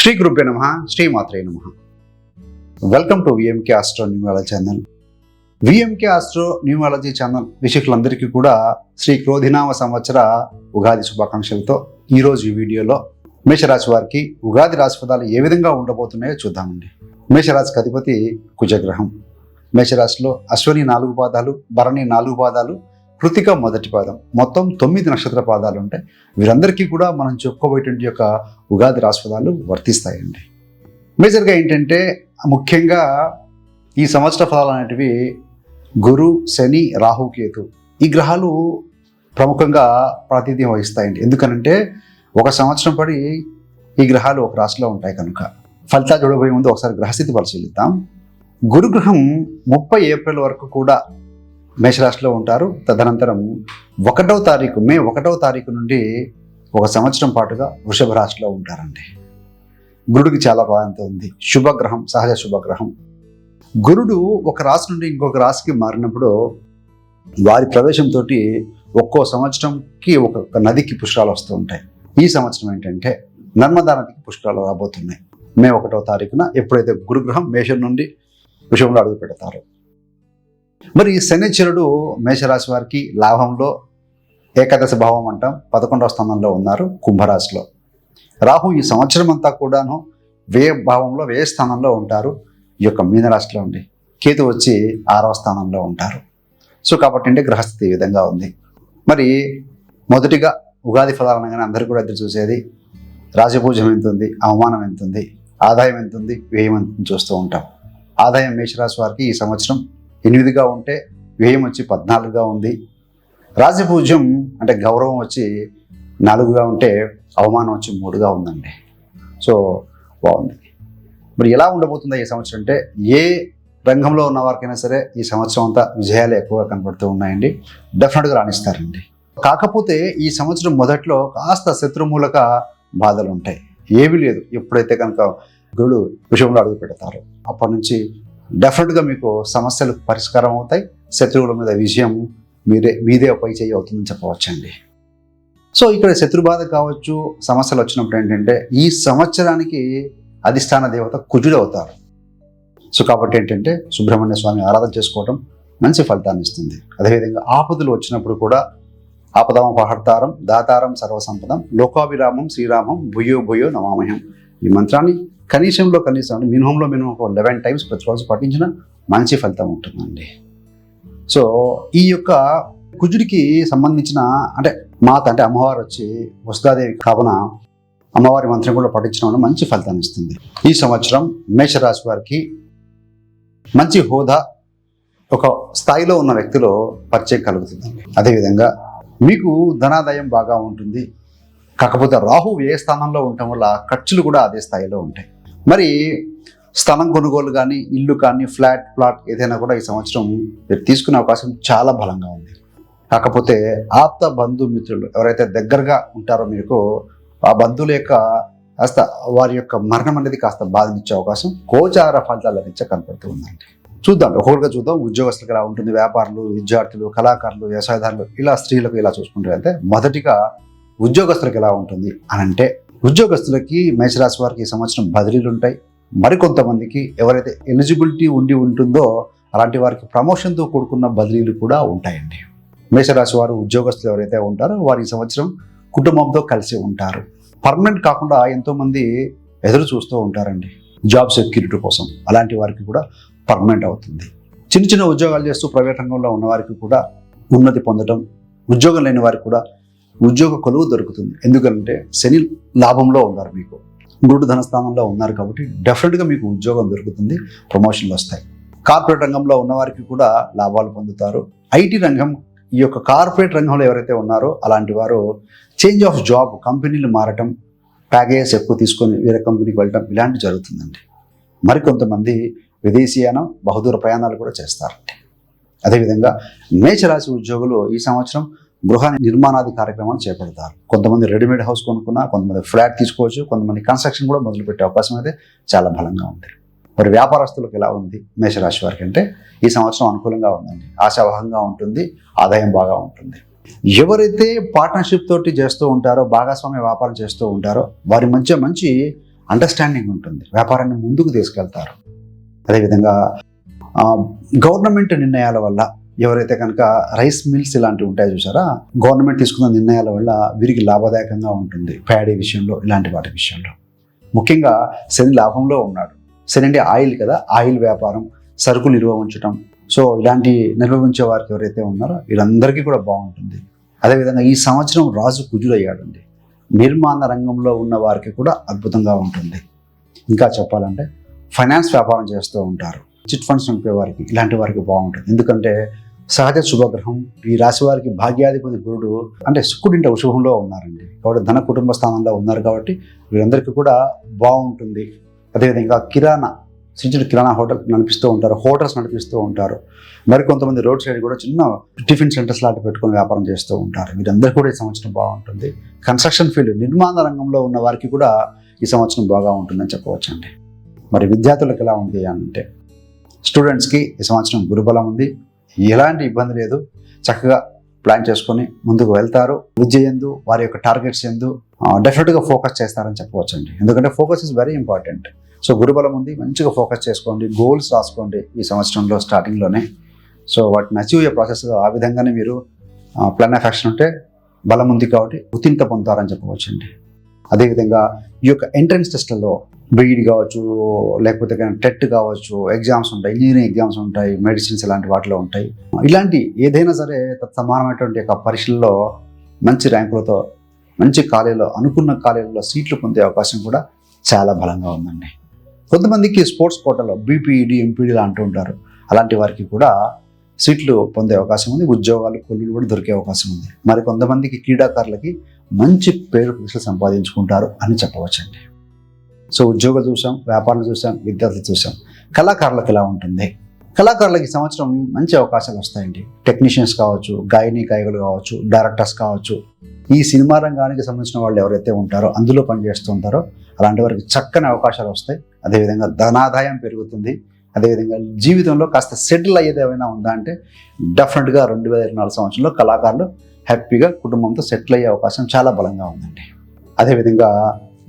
శ్రీ గురుభ్య నమ శ్రీమాత్రే నమ. Welcome to VMK astro numerology channel VMK astro numerology channel వీక్షకులందరికీ కూడా శ్రీ క్రోధినామ సంవత్సర ఉగాది శుభాకాంక్షలతో ఈరోజు ఈ వీడియోలో మేషరాశి వారికి ఉగాది రాశి పదాలు ఏ విధంగా ఉండబోతున్నాయో చూద్దామండి. మేషరాశికి అధిపతి కుజగ్రహం. మేషరాశిలో అశ్వని నాలుగు పాదాలు భరణి నాలుగు పాదాలు కృతిక మొదటి పాదం. మొత్తం తొమ్మిది నక్షత్ర పాదాలు ఉంటాయి వీరందరికీ కూడా మనం చెప్పుకోబోయేటువంటి యొక్క ఉగాది రాశిఫలాలు వర్తిస్తాయండి. మేజర్గా ఏంటంటే ముఖ్యంగా ఈ సంవత్సర ఫలాలు అనేటివి గురు శని రాహుకేతు ఈ గ్రహాలు ప్రముఖంగా ప్రాతినిధ్యం వహిస్తాయండి. ఎందుకనంటే ఒక సంవత్సరం పడి ఈ గ్రహాలు ఒక రాశిలో ఉంటాయి కనుక. ఫలితాలు చూడబోయే ముందు ఒకసారి గ్రహస్థితి పరిశీలిద్దాం. గురుగ్రహం ముప్పై ఏప్రిల్ వరకు కూడా మేషరాశిలో ఉంటారు. తదనంతరం ఒకటవ తారీఖు మే ఒకటవ తారీఖు నుండి ఒక సంవత్సరం పాటుగా వృషభ రాశిలో ఉంటారండి. గురుడికి చాలా ప్రాధాన్యత ఉంది. శుభగ్రహం సహజ శుభగ్రహం. గురుడు ఒక రాశి నుండి ఇంకొక రాశికి మారినప్పుడు వారి ప్రవేశంతో ఒక్కో సంవత్సరంకి ఒక్కొక్క నదికి పుష్కరాలు వస్తూ ఉంటాయి. ఈ సంవత్సరం ఏంటంటే నర్మదా నదికి పుష్కరాలు రాబోతున్నాయి. మే ఒకటో తారీఖున ఎప్పుడైతే గురుగ్రహం మేషం నుండి విషయంలో అడుగు పెడతారు మరి శనిచరుడు మేషరాశి వారికి లాభంలో ఏకాదశ భావం అంటాం పదకొండవ స్థానంలో ఉన్నారు కుంభరాశిలో. రాహు ఈ సంవత్సరం అంతా కూడాను వ్యయ భావంలో వ్యయ స్థానంలో ఉంటారు. ఈ యొక్క మీనరాశిలో ఉండి కేతు వచ్చి ఆరవ స్థానంలో ఉంటారు. సో కాబట్టి అంటే గ్రహస్థితి ఈ విధంగా ఉంది. మరి మొదటిగా ఉగాది ఫలాలను అనగానే అందరూ కూడా ఎదురు చూసేది రాజపూజం ఎంత ఉంది అవమానం ఎంత ఉంది ఆదాయం ఎంత ఉంది వ్యయం ఎంతుంది చూస్తూ ఉంటాం. ఆదాయం మేషరాశి వారికి ఈ సంవత్సరం ఎనిమిదిగా ఉంటే వ్యయం వచ్చి పద్నాలుగుగా ఉంది. రాజపూజ్యం అంటే గౌరవం వచ్చి నాలుగుగా ఉంటే అవమానం వచ్చి మూడుగా ఉందండి. సో బాగుంది. మరి ఎలా ఉండబోతుందో ఈ సంవత్సరం అంటే ఏ రంగంలో ఉన్న వారికైనా సరే ఈ సంవత్సరం అంతా విజయాలు ఎక్కువగా కనబడుతూ ఉన్నాయండి. డెఫినెట్గా రాణిస్తారండి. కాకపోతే ఈ సంవత్సరం మొదట్లో కాస్త శత్రుమూలక బాధలు ఉంటాయి ఏమీ లేదు. ఎప్పుడైతే కనుక గురుడు విషయంలో అడుగు పెడతారు అప్పటి నుంచి డెఫినెట్గా మీకు సమస్యలు పరిష్కారం అవుతాయి. శత్రువుల మీద విజయం మీరే మీదే పై చేయి అవుతుందని చెప్పవచ్చండి. సో ఇక్కడ శత్రుబాధ కావచ్చు సమస్యలు వచ్చినప్పుడు ఏంటంటే ఈ సంవత్సరానికి అధిష్టాన దేవత కుజుడు అవుతారు. సో కాబట్టి ఏంటంటే సుబ్రహ్మణ్య స్వామి ఆరాధన చేసుకోవడం మంచి ఫలితాన్ని ఇస్తుంది. అదేవిధంగా ఆపదలు వచ్చినప్పుడు కూడా ఆపదమ పహర్తారం దాతారం సర్వసంపదం లోకాభిరామం శ్రీరామం భూయో భూయో నమామహం ఈ మంత్రాన్ని కనీసంలో కనీసం మినిమంలో మినిమం ఒక లెవెన్ టైమ్స్ ప్రతిరోజు పాటించిన మంచి ఫలితం ఉంటుందండి. సో ఈ యొక్క కుజుడికి సంబంధించిన అంటే మాత అంటే అమ్మవారు వచ్చి వసుదాదేవి కావున అమ్మవారి మంత్రం కూడా పఠించడం వల్ల మంచి ఫలితాన్ని ఇస్తుంది. ఈ సంవత్సరం మేషరాశి వారికి మంచి హోదా ఒక స్థాయిలో ఉన్న వ్యక్తిలో పరిచయం కలుగుతుందండి. అదేవిధంగా మీకు ధనాదాయం బాగా ఉంటుంది. కాకపోతే రాహు ఏ స్థానంలో ఉండటం వల్ల ఖర్చులు కూడా అదే స్థాయిలో ఉంటాయి. మరి స్థలం కొనుగోలు కానీ ఇల్లు కానీ ఫ్లాట్ ప్లాట్ ఏదైనా కూడా ఈ సంవత్సరం మీరు తీసుకునే అవకాశం చాలా బలంగా ఉంది. కాకపోతే ఆప్త బంధుమిత్రులు ఎవరైతే దగ్గరగా ఉంటారో మీకు ఆ బంధువుల యొక్క కాస్త వారి యొక్క మరణం అనేది కాస్త బాధనిచ్చే అవకాశం గోచార ఫలితాల నుంచి కనపడుతూ ఉందండి. చూద్దాం ఒక్కొక్కటిగా చూద్దాం ఉద్యోగస్తులకు ఎలా ఉంటుంది వ్యాపారులు విద్యార్థులు కళాకారులు వ్యవసాయదారులు ఇలా స్త్రీలకు ఇలా చూసుకుంటే అయితే మొదటిగా ఉద్యోగస్తులకు ఎలా ఉంటుంది అని అంటే ఉద్యోగస్తులకి మేషరాశి వారికి ఈ సంవత్సరం బదిలీలు ఉంటాయి మరికొంతమందికి ఎవరైతే ఎలిజిబిలిటీ ఉండి ఉంటుందో అలాంటి వారికి ప్రమోషన్తో కూడుకున్న బదిలీలు కూడా ఉంటాయండి. మేషరాశి వారు ఉద్యోగస్తులు ఎవరైతే ఉంటారో వారు ఈ సంవత్సరం కుటుంబంతో కలిసి ఉంటారు. పర్మనెంట్ కాకుండా ఎంతోమంది ఎదురు చూస్తూ ఉంటారండి. జాబ్ సెక్యూరిటీ కోసం అలాంటి వారికి కూడా పర్మనెంట్ అవుతుంది. చిన్న చిన్న ఉద్యోగాలు చేస్తూ ప్రైవేట్ రంగంలో ఉన్న వారికి కూడా ఉన్నతి పొందడం ఉద్యోగం లేని వారికి కూడా ఉద్యోగ కొలువు దొరుకుతుంది. ఎందుకంటే శని లాభంలో ఉన్నారు మీకు. గురుడు ధనస్థానంలో ఉన్నారు కాబట్టి డెఫినెట్గా మీకు ఉద్యోగం దొరుకుతుంది ప్రమోషన్లు వస్తాయి. కార్పొరేట్ రంగంలో ఉన్నవారికి కూడా లాభాలు పొందుతారు. ఐటీ రంగం ఈ యొక్క కార్పొరేట్ రంగంలో ఎవరైతే ఉన్నారో అలాంటి వారు చేంజ్ ఆఫ్ జాబ్ కంపెనీలు మారటం ప్యాకేజెస్ ఎక్కువ తీసుకొని వేరే కంపెనీకి వెళ్ళటం ఇలాంటివి జరుగుతుందండి. మరికొంతమంది విదేశీయానం బహుదూర ప్రయాణాలు కూడా చేస్తారండి. అదేవిధంగా మేచరాశి ఉద్యోగులు ఈ సంవత్సరం గృహ నిర్మాణాది కార్యక్రమాలు చేపడతారు. కొంతమంది రెడీమేడ్ హౌస్ కొనుక్కున్నా కొంతమంది ఫ్లాట్ తీసుకోవచ్చు కొంతమంది కన్స్ట్రక్షన్ కూడా మొదలుపెట్టే అవకాశం అయితే చాలా బలంగా ఉంది. మరి వ్యాపారస్తులకు ఎలా ఉంది మేషరాశి వారికి అంటే ఈ సంవత్సరం అనుకూలంగా ఉందండి. ఆశావహంగా ఉంటుంది ఆదాయం బాగా ఉంటుంది. ఎవరైతే పార్ట్నర్షిప్ తోటి చేస్తూ ఉంటారో భాగస్వామ్య వ్యాపారం చేస్తూ ఉంటారో వారి మధ్య మంచి అండర్స్టాండింగ్ ఉంటుంది. వ్యాపారాన్ని ముందుకు తీసుకెళ్తారు. అదేవిధంగా గవర్నమెంట్ నిర్ణయాల వల్ల ఎవరైతే కనుక రైస్ మిల్స్ ఇలాంటివి ఉంటాయో చూసారా గవర్నమెంట్ తీసుకున్న నిర్ణయాల వల్ల వీరికి లాభదాయకంగా ఉంటుంది ప్యాడీ విషయంలో ఇలాంటి వాటి విషయంలో. ముఖ్యంగా శని లాభంలో ఉన్నాడు. శని అంటే ఆయిల్ కదా ఆయిల్ వ్యాపారం సరుకులు నిల్వ ఉంచడం సో ఇలాంటి నిల్వ ఉంచే వారికి ఎవరైతే ఉన్నారో వీళ్ళందరికీ కూడా బాగుంటుంది. అదేవిధంగా ఈ సంవత్సరం రాజు కుజుడయ్యాడండి. నిర్మాణ రంగంలో ఉన్న వారికి కూడా అద్భుతంగా ఉంటుంది. ఇంకా చెప్పాలంటే ఫైనాన్స్ వ్యాపారం చేస్తూ ఉంటారు. చిట్ ఫండ్స్ నింపే వారికి ఇలాంటి వారికి బాగుంటుంది. ఎందుకంటే సహజ శుభగ్రహం. ఈ రాశి వారికి భాగ్యాధిపతి గురుడు అంటే శుక్రుడింట వృషభంలో ఉన్నారండి. కాబట్టి ధన కుటుంబ స్థానంలో ఉన్నారు కాబట్టి వీరందరికీ కూడా బాగుంటుంది. అదేవిధంగా కిరాణా చిన్న చిన్న కిరాణా హోటల్ నడిపిస్తూ ఉంటారు హోటల్స్ నడిపిస్తూ ఉంటారు. మరి కొంతమంది రోడ్ సైడ్ కూడా చిన్న టిఫిన్ సెంటర్స్ లాంటి పెట్టుకొని వ్యాపారం చేస్తూ ఉంటారు. వీరందరూ కూడా ఈ సంవత్సరం బాగుంటుంది. కన్స్ట్రక్షన్ ఫీల్డ్ నిర్మాణ రంగంలో ఉన్న వారికి కూడా ఈ సంవత్సరం బాగా ఉంటుందని చెప్పవచ్చండి. మరి విద్యార్థులకు ఎలా ఉంది అంటే స్టూడెంట్స్కి ఈ సంవత్సరం గురుబలం ఉంది. ఎలాంటి ఇబ్బంది లేదు. చక్కగా ప్లాన్ చేసుకొని ముందుకు వెళ్తారు. విద్య ఎందు వారి యొక్క టార్గెట్స్ ఎందు డెఫినెట్గా ఫోకస్ చేస్తారని చెప్పవచ్చండి. ఎందుకంటే focus is very important so గురుబలం ఉంది మంచిగా ఫోకస్ చేసుకోండి గోల్స్ రాసుకోండి ఈ సంవత్సరంలో స్టార్టింగ్లోనే సో వాటిని అచీవ్ అయ్యే ప్రాసెస్ ఆ విధంగానే మీరు ప్లాన్ ఆఫ్ యాక్షన్ ఉంటే బలం ఉంది కాబట్టి ఉతింత పొందుతారని చెప్పవచ్చండి. అదేవిధంగా ఈ యొక్క ఎంట్రన్స్ టెస్ట్లలో బీఈడి కావచ్చు లేకపోతే టెట్ కావచ్చు ఎగ్జామ్స్ ఉంటాయి ఇంజనీరింగ్ ఎగ్జామ్స్ ఉంటాయి మెడిసిన్స్ ఇలాంటి వాటిలో ఉంటాయి. ఇలాంటి ఏదైనా సరే సమానమైనటువంటి యొక్క పరీక్షల్లో మంచి ర్యాంకులతో మంచి కాలేజీలో అనుకున్న కాలేజీలో సీట్లు పొందే అవకాశం కూడా చాలా బలంగా ఉందండి. కొంతమందికి స్పోర్ట్స్ కోటలో బీపీఈడి ఎంపీడీ అంటూ ఉంటారు. అలాంటి వారికి కూడా సీట్లు పొందే అవకాశం ఉంది ఉద్యోగాలు కొల్లులు కూడా దొరికే అవకాశం ఉంది. మరి కొంతమందికి క్రీడాకారులకి మంచి పేరు ప్రతిష్టలు సంపాదించుకుంటారు అని చెప్పవచ్చండి. సో ఉద్యోగాలు చూసాం వ్యాపారం చూసాం విద్యార్థులు చూసాం. కళాకారులకు ఎలా ఉంటుంది? కళాకారులకి సంవత్సరం మంచి అవకాశాలు వస్తాయండి. టెక్నీషియన్స్ కావచ్చు గాయని గాయకులు కావచ్చు డైరెక్టర్స్ కావచ్చు. ఈ సినిమా రంగానికి సంబంధించిన వాళ్ళు ఎవరైతే ఉంటారో అందులో పనిచేస్తూ ఉంటారో అలాంటి వారికి చక్కని అవకాశాలు వస్తాయి. అదేవిధంగా ధనాదాయం పెరుగుతుంది. అదేవిధంగా జీవితంలో కాస్త సెటిల్ అయ్యేది ఏమైనా ఉందా అంటే డెఫినెట్గా రెండు వేల ఇరవై నాలుగు సంవత్సరంలో కళాకారులు హ్యాపీగా కుటుంబంతో సెటిల్ అయ్యే అవకాశం చాలా బలంగా ఉందండి. అదేవిధంగా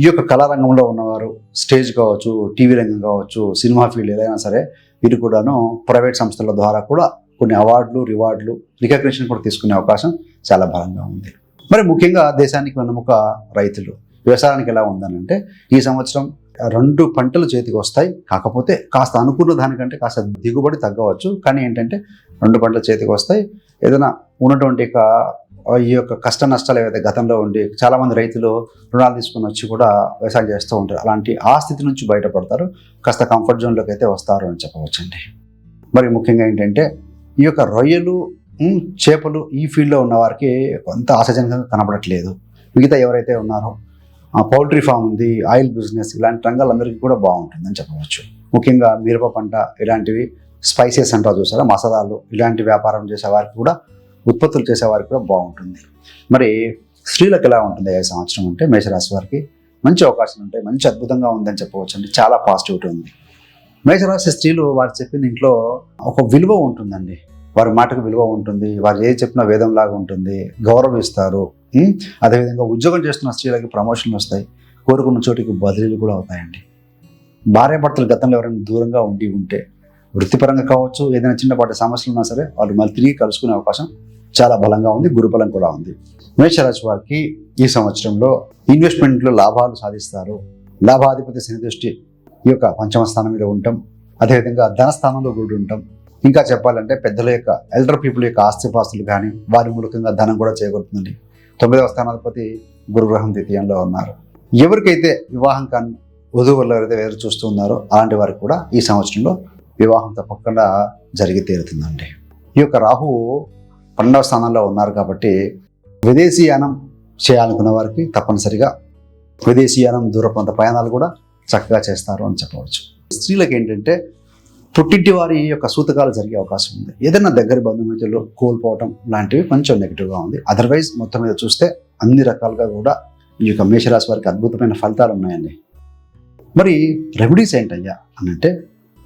ఈ యొక్క కళారంగంలో ఉన్నవారు స్టేజ్ కావచ్చు టీవీ రంగం కావచ్చు సినిమా ఫీల్డ్ ఏదైనా సరే వీరు కూడాను ప్రైవేట్ సంస్థల ద్వారా కూడా కొన్ని అవార్డులు రివార్డులు రికగ్నిషన్ కూడా తీసుకునే అవకాశం చాలా బలంగా ఉంది. మరి ముఖ్యంగా దేశానికి వెన్నముక రైతులు వ్యవసాయానికి ఎలా ఉందనంటే ఈ సంవత్సరం రెండు పంటలు చేతికి వస్తాయి. కాకపోతే కాస్త అనుకున్న దానికంటే కాస్త దిగుబడి తగ్గవచ్చు. కానీ ఏంటంటే రెండు పంటలు చేతికి వస్తాయి. ఏదైనా ఉన్నటువంటి ఈ యొక్క కష్ట నష్టాలు ఏవైతే గతంలో ఉండి చాలామంది రైతులు రుణాలు తీసుకుని వచ్చి కూడా వ్యవసాయం చేస్తూ ఉంటారు. అలాంటి ఆ స్థితి నుంచి బయటపడతారు. కాస్త కంఫర్ట్ జోన్లోకి అయితే వస్తారు అని చెప్పవచ్చండి. మరి ముఖ్యంగా ఏంటంటే ఈ యొక్క రొయ్యలు చేపలు ఈ ఫీల్డ్లో ఉన్న వారికి కొంత ఆశాజనకంగా కనబడట్లేదు. మిగతా ఎవరైతే ఉన్నారో పౌల్ట్రీ ఫామ్ ఉంది ఆయిల్ బిజినెస్ ఇలాంటి రంగాలందరికీ కూడా బాగుంటుందని చెప్పవచ్చు. ముఖ్యంగా మిరప పంట ఇలాంటివి స్పైసెస్ అంటారు చూసారా మసాలాలు ఇలాంటి వ్యాపారం చేసే వారికి కూడా ఉత్పత్తులు చేసే వారికి కూడా బాగుంటుంది. మరి స్త్రీలకు ఎలా ఉంటుంది ఏ సంవత్సరం అంటే మేషరాశి వారికి మంచి అవకాశాలు ఉంటాయి మంచి అద్భుతంగా ఉందని చెప్పవచ్చు అండి చాలా పాజిటివిటీ ఉంది. మేషరాశి స్త్రీలు వారు చెప్పిన ఇంట్లో ఒక విలువ ఉంటుందండి. వారి మాటకు విలువ ఉంటుంది వారు ఏది చెప్పినా వేదంలాగా ఉంటుంది గౌరవిస్తారు అదేవిధంగా ఉద్యోగం చేస్తున్న స్త్రీలకి ప్రమోషన్లు వస్తాయి. కోరుకున్న చోటికి బదిలీలు కూడా అవుతాయండి. భార్యాభర్తలు గతంలో ఎవరైనా దూరంగా ఉండి ఉంటే వృత్తిపరంగా కావచ్చు ఏదైనా చిన్నపాటి సమస్యలు ఉన్నా సరే వాళ్ళు మళ్ళీ తిరిగి కలుసుకునే అవకాశం చాలా బలంగా ఉంది గురుబలం కూడా ఉంది. మేషరాశి వారికి ఈ సంవత్సరంలో ఇన్వెస్ట్మెంట్లో లాభాలు సాధిస్తారు. లాభాధిపతి శని దృష్టి ఈ యొక్క పంచమ స్థానం మీద ఉండటం అదేవిధంగా ధన స్థానంలో కూడా ఉండటం. ఇంకా చెప్పాలంటే పెద్దల యొక్క ఎల్డర్ పీపుల్ యొక్క ఆస్తిపాస్తులు కానీ వారి మూలకంగా ధనం కూడా చేకూరుతుందండి. తొమ్మిదవ స్థానాధిపతి గురుగ్రహం ద్వితీయంలో ఉన్నారు. ఎవరికైతే వివాహం కాని వధువులు ఎవరైతే ఎదురు చూస్తూ ఉన్నారో అలాంటి వారికి కూడా ఈ సంవత్సరంలో వివాహం తప్పకుండా జరిగి తీరుతుందండి. ఈ యొక్క రాహు పన్నెండవ స్థానంలో ఉన్నారు కాబట్టి విదేశీయానం చేయాలనుకున్న వారికి తప్పనిసరిగా విదేశీయానం దూర ప్రాంత ప్రయాణాలు కూడా చక్కగా చేస్తారు అని చెప్పవచ్చు. స్త్రీలకు ఏంటంటే పుట్టింటి వారి యొక్క సూతకాలు జరిగే అవకాశం ఉంది. ఏదైనా దగ్గర బంధుమిత్రులు కోల్పోవటం లాంటివి కొంచెం నెగిటివ్గా ఉంది. అదర్వైజ్ మొత్తం మీద చూస్తే అన్ని రకాలుగా కూడా ఈ యొక్క మేషరాశి వారికి అద్భుతమైన ఫలితాలు ఉన్నాయండి. మరి రెమెడీస్ ఏంటయ్యా అని అంటే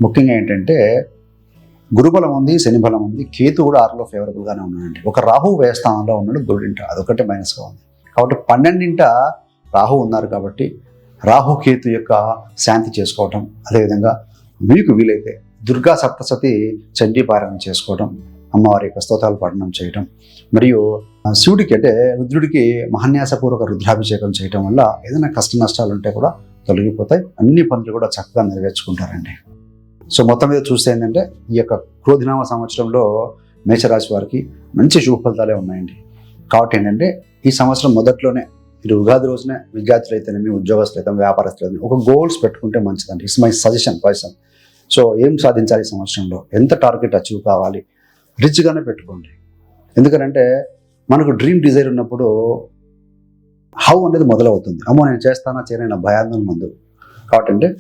ముఖ్యంగా ఏంటంటే గురుబలం ఉంది శని బలం ఉంది కేతు కూడా ఆరులో ఫేవరబుల్గానే ఉన్నాడండి. ఒక రాహు వ్యయస్థానంలో ఉన్నాడు గురుడింట అదొకటి మైనస్గా ఉంది. కాబట్టి పన్నెండింట రాహు ఉన్నారు కాబట్టి రాహుకేతు యొక్క శాంతి చేసుకోవటం అదేవిధంగా మీకు వీలైతే దుర్గా సప్తసతి చండీపారాయణం చేసుకోవడం అమ్మవారి యొక్క స్తోత్రాలు పఠనం చేయటం మరియు ఆ, శివుడికి అంటే రుద్రుడికి మహాన్యాసపూర్వక రుద్రాభిషేకం చేయటం వల్ల ఏదైనా కష్ట నష్టాలు ఉంటే కూడా తొలగిపోతాయి. అన్ని పనులు కూడా చక్కగా నెరవేర్చుకుంటారండి. సో మొత్తం మీద చూస్తే ఏంటంటే ఈ యొక్క క్రోధినామ సంవత్సరంలో మేషరాశి వారికి మంచి శుభ ఫలితాలే ఉన్నాయండి. కాబట్టి ఏంటంటే ఈ సంవత్సరం మొదట్లోనే మీరు ఉగాది రోజునే విద్యార్థులు అయితేనేమి ఉద్యోగస్తులు అయితే వ్యాపారస్తులు అయితే ఒక గోల్స్ పెట్టుకుంటే మంచిదండి. It's my suggestion person so ఏం సాధించాలి సంవత్సరంలో? ఎంత టార్గెట్ అచీవ్ కావాలి? రిచ్గానే పెట్టుకోండి. ఎందుకంటే మనకు డ్రీమ్ డిజైర్ ఉన్నప్పుడు హౌ అనేది మొదలవుతుంది. అమ్మో నేను చేస్తానా చేయనైనా భయాందోళన ముందు. కాబట్టి అంటే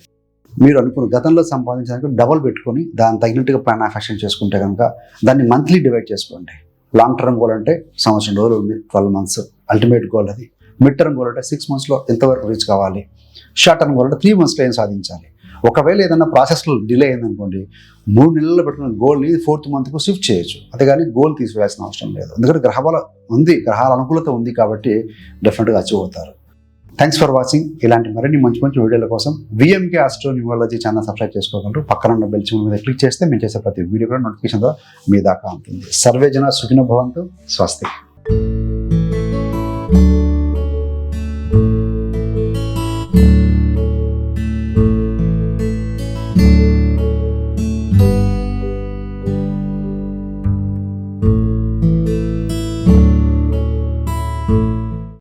మీరు అనుకున్న గతంలో సంపాదించడానికి డబల్ పెట్టుకొని దాని తగినట్టుగా ప్లాన్ ఆఫ్ చేసుకుంటే కనుక దాన్ని మంత్లీ డివైడ్ చేసుకోండి. లాంగ్ టర్మ్ గోల్ అంటే సంవత్సరం రోజులు ఉంది ట్వెల్వ్ మంత్స్ అల్టిమేట్ గోల్ అది. మిడ్ టర్మ్ గోల్ అంటే సిక్స్ మంత్స్లో ఎంతవరకు రీచ్ కావాలి? షార్ట్ టర్మ్ గోల్ అంటే త్రీ మంత్స్లో ఏం సాధించాలి? ఒకవేళ ఏదైనా ప్రాసెస్లో డిలే అయిందనుకోండి మూడు నెలల్లో పెట్టుకున్న గోల్ని ఫోర్త్ మంత్కు షిఫ్ట్ చేయొచ్చు. అంతేగాని గోల్ తీసివేయాల్సిన అవసరం లేదు. ఎందుకంటే గ్రహాల ఉంది గ్రహాల అనుకూలత ఉంది కాబట్టి డెఫినెట్గా అచీవ్ అవుతారు. థ్యాంక్స్ ఫర్ వాచింగ్ ఇలాంటి మరిన్ని మంచి మంచి వీడియోల కోసం VMK astro numerology channel subscribe చేసుకోగలరు. పక్కన ఉన్న బెల్ సింబల్ మీద క్లిక్ చేస్తే మేము చేసే ప్రతి వీడియో కూడా నోటిఫికేషన్ ద్వారా మీ దాకా ఉంటుంది. సర్వే జన సుఖిన భవంతు. స్వస్తి.